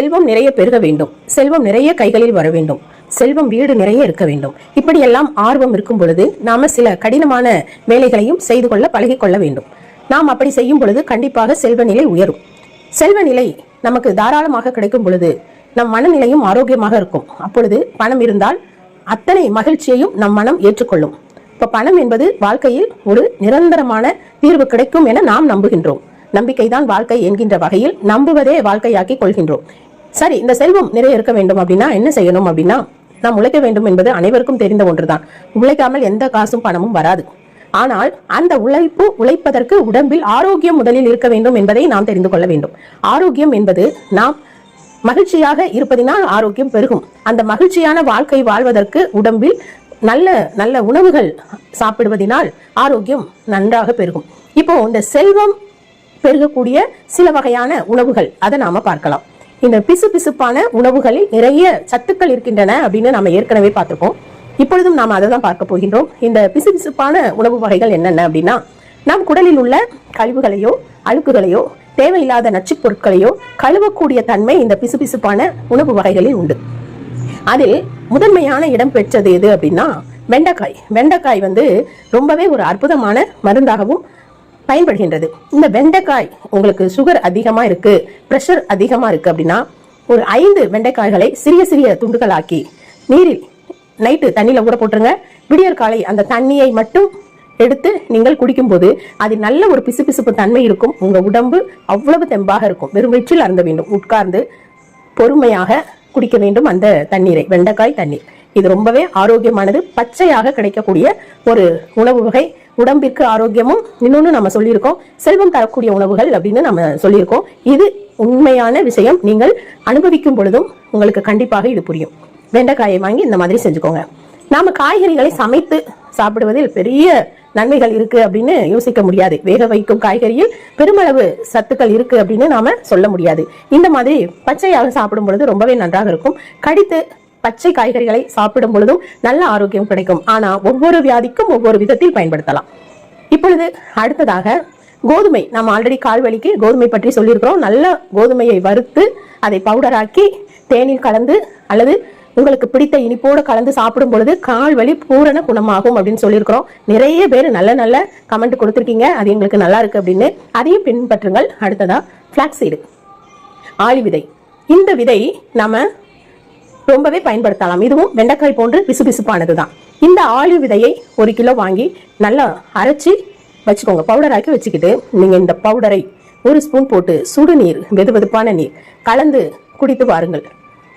செல்வம் நிறைய பெருக வேண்டும். செல்வம் நிறைய கைகளில் வர வேண்டும். செல்வம் வீடு நிறைய இருக்க வேண்டும். இப்படியெல்லாம் ஆர்வம் இருக்கும் பொழுது நாம சில கடினமான வேலைகளையும் செய்து கொள்ள பழகி கொள்ள வேண்டும். நாம் அப்படி செய்யும் பொழுது கண்டிப்பாக செல்வ நிலை உயரும். செல்வ நிலை நமக்கு தாராளமாக கிடைக்கும் பொழுது நம் மனநிலையும் ஆரோக்கியமாக இருக்கும். அப்பொழுது பணம் இருந்தால் அத்தனை மகிழ்ச்சியையும் நம் மனம் ஏற்றுக்கொள்ளும். இப்போ பணம் என்பது வாழ்க்கையில் ஒரு நிரந்தரமான தீர்வு கிடைக்கும் என நாம் நம்புகின்றோம். நம்பிக்கைதான் வாழ்க்கை என்கின்ற வகையில் நம்புவதே வாழ்க்கையாக்கி கொள்கின்றோம். சரி இந்த செல்வம் நிறைய இருக்க வேண்டும் அப்படின்னா என்ன செய்யணும் அப்படின்னா நாம் உழைக்க வேண்டும் என்பது அனைவருக்கும் தெரிந்த ஒன்றுதான். உழைக்காமல் எந்த காசும் பணமும் வராது. ஆனால் அந்த உழைப்பு உழைப்பதற்கு உடம்பில் ஆரோக்கியம் முதலில் இருக்க வேண்டும் என்பதை நாம் தெரிந்து கொள்ள வேண்டும். ஆரோக்கியம் என்பது நாம் மகிழ்ச்சியாக இருப்பதினால் ஆரோக்கியம் பெருகும். அந்த மகிழ்ச்சியான வாழ்க்கை வாழ்வதற்கு உடம்பில் நல்ல நல்ல உணவுகள் சாப்பிடுவதினால் ஆரோக்கியம் நன்றாக பெருகும். இப்போ இந்த செல்வம் பெருகக்கூடிய சில வகையான உணவுகள் அதை நாம பார்க்கலாம். இந்த பிசு பிசுப்பான உணவுகளில் நிறைய சத்துக்கள் இருக்கின்றன அப்படின்னு நாம ஏற்கனவே பார்த்துருக்கோம் இப்பொழுதும் நாம் அதை தான் பார்க்க போகின்றோம். இந்த பிசு பிசுப்பான உணவு வகைகள் என்னென்ன அப்படின்னா நம் குடலில் உள்ள கழிவுகளையோ அழுக்குகளையோ தேவையில்லாத நச்சுப் பொருட்களையோ கழுவக்கூடிய தன்மை இந்த பிசுபிசுப்பான உணவு வகைகளில் உண்டு. அதில் முதன்மையான இடம் பெற்றது எது அப்படின்னா வெண்டைக்காய். வெண்டைக்காய் வந்து ரொம்பவே ஒரு அற்புதமான மருந்தாகவும் பயன்படுகின்றது. இந்த வெண்டைக்காய் உங்களுக்கு சுகர் அதிகமாக இருக்கு ப்ரெஷர் அதிகமாக இருக்கு அப்படின்னா ஒரு ஐந்து வெண்டைக்காய்களை சிறிய சிறிய துண்டுகளாக்கி நீரில் நைட்டு தண்ணியில் ஊற போட்டுருங்க. விடியற் காலை அந்த தண்ணியை மட்டும் எடுத்து நீங்கள் குடிக்கும்போது அதில் நல்ல ஒரு பிசுபிசுப்பு தன்மை இருக்கும். உங்கள் உடம்பு அவ்வளவு தெம்பாக இருக்கும். வெறும் வயிற்றில் அருந்த வேண்டும். உட்கார்ந்து பொறுமையாக குடிக்க வேண்டும் அந்த தண்ணீரை வெண்டைக்காய் தண்ணீர். இது ரொம்பவே ஆரோக்கியமானது பச்சையாக கிடைக்கக்கூடிய ஒரு உணவு வகை. உடம்பிற்கு ஆரோக்கியமும் இன்னொன்னு நம்ம சொல்லியிருக்கோம் செல்வம் தரக்கூடிய உணவுகள் அப்படின்னு நம்ம சொல்லியிருக்கோம். இது உண்மையான விஷயம். நீங்கள் அனுபவிக்கும் பொழுதும் உங்களுக்கு கண்டிப்பாக இது புரியும். வெண்டைக்காயை வாங்கி இந்த மாதிரி செஞ்சுக்கோங்க. நாம காய்கறிகளை சமைத்து சாப்பிடுவதில் பெரிய நன்மைகள் இருக்கு அப்படின்னு யோசிக்க முடியாது. வேக வைக்கும் காய்கறியில் பெருமளவு சத்துக்கள் இருக்கு அப்படின்னு நாம சொல்ல முடியாது. இந்த மாதிரி பச்சையாக சாப்பிடும் பொழுது ரொம்பவே நன்றாக இருக்கும். கடித்து பச்சை காய்கறிகளை சாப்பிடும் பொழுதும் நல்ல ஆரோக்கியம் கிடைக்கும். ஆனா ஒவ்வொரு வியாதிக்கும் ஒவ்வொரு விதத்தில் பயன்படுத்தலாம். இப்பொழுது அடுத்ததாக கோதுமை. நம்ம ஆல்ரெடி கால் வலிக்கு கோதுமை பற்றி சொல்லியிருக்கிறோம். நல்ல கோதுமையை வறுத்து அதை பவுடராக்கி தேனில் கலந்து அல்லது உங்களுக்கு பிடித்த இனிப்போடு கலந்து சாப்பிடும் பொழுது கால் வலி பூரண குணமாகும் அப்படின்னு சொல்லியிருக்கிறோம். நிறைய பேர் நல்ல நல்ல கமெண்ட் கொடுத்துருக்கீங்க. அது எங்களுக்கு நல்லா இருக்கு அப்படின்னு. அதையும் பின்பற்றுங்கள். அடுத்ததா ஃப்ளாக்ஸீடு ஆளி விதை. இந்த விதை நம்ம ரொம்பவே பயன்படுத்தலாம். இதுவும் வெண்டைக்காய் போன்று பிசுபிசுப்பானது தான் இந்த ஆளி விதையை ஒரு கிலோ வாங்கி நல்லா அரைச்சி வச்சுக்கோங்க. பவுடர் ஆக்கி வச்சுக்கிட்டு நீங்கள் இந்த பவுடரை ஒரு ஸ்பூன் போட்டு சுடுநீர் வெது வெதுப்பான நீர் கலந்து குடித்து பாருங்கள்.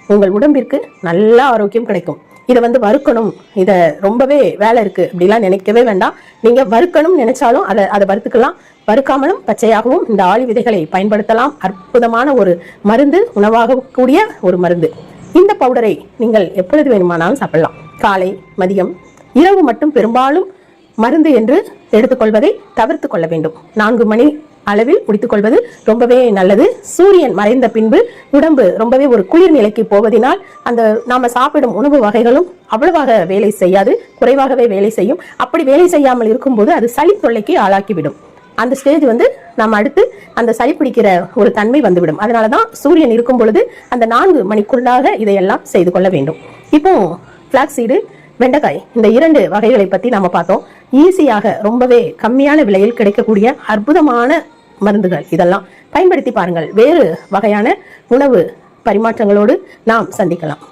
உங்கள் உடம்பிற்கு நல்ல ஆரோக்கியம் கிடைக்கும். இதை வந்து வறுக்கணும். இதை ரொம்பவே வேலை இருக்கு. அப்படிலாம் நினைக்கவே வேண்டாம். நீங்கள் வறுக்கணும்னு நினைச்சாலும் அதை அதை வறுத்துக்கலாம். வறுக்காமலும் பச்சையாகவும் இந்த ஆளி விதைகளை பயன்படுத்தலாம். அற்புதமான ஒரு மருந்து உணவாகக்கூடிய ஒரு மருந்து. இந்த பவுடரை நீங்கள் எப்பொழுது வேணுமானாலும் சாப்பிடலாம். காலை மதியம் இரவு மட்டும் பெரும்பாலும் மருந்து என்று எடுத்துக்கொள்வதை தவிர்த்து கொள்ள வேண்டும். நான்கு மணி அளவில் குடித்துக்கொள்வது ரொம்பவே நல்லது. சூரியன் மறைந்த பின்பு உடம்பு ரொம்பவே ஒரு குளிர் நிலைக்கு போவதினால் அந்த நாம சாப்பிடும் உணவு வகைகளும் அவ்வளவாக வேலை செய்யாது. குறைவாகவே வேலை செய்யும். அப்படி வேலை செய்யாமல் இருக்கும்போது அது சளி தொல்லைக்கு ஆளாக்கிவிடும். அந்த ஸ்டேஜ் வந்து நம்ம அடுத்து அந்த சளி பிடிக்கிற ஒரு தன்மை வந்துவிடும். அதனால தான் சூரியன் இருக்கும் பொழுது அந்த நான்கு மணிக்குள்ளாக இதையெல்லாம் செய்து கொள்ள வேண்டும். இப்போ ஃப்ளாக்ஸீடு சீடு வெண்டைக்காய் இந்த இரண்டு வகைகளை பத்தி நாம பார்த்தோம். ஈஸியாக ரொம்பவே கம்மியான விலையில் கிடைக்கக்கூடிய அற்புதமான மருந்துகள் இதெல்லாம். பயன்படுத்தி பாருங்கள். வேறு வகையான உணவு பரிமாற்றங்களோடு நாம் சந்திக்கலாம்.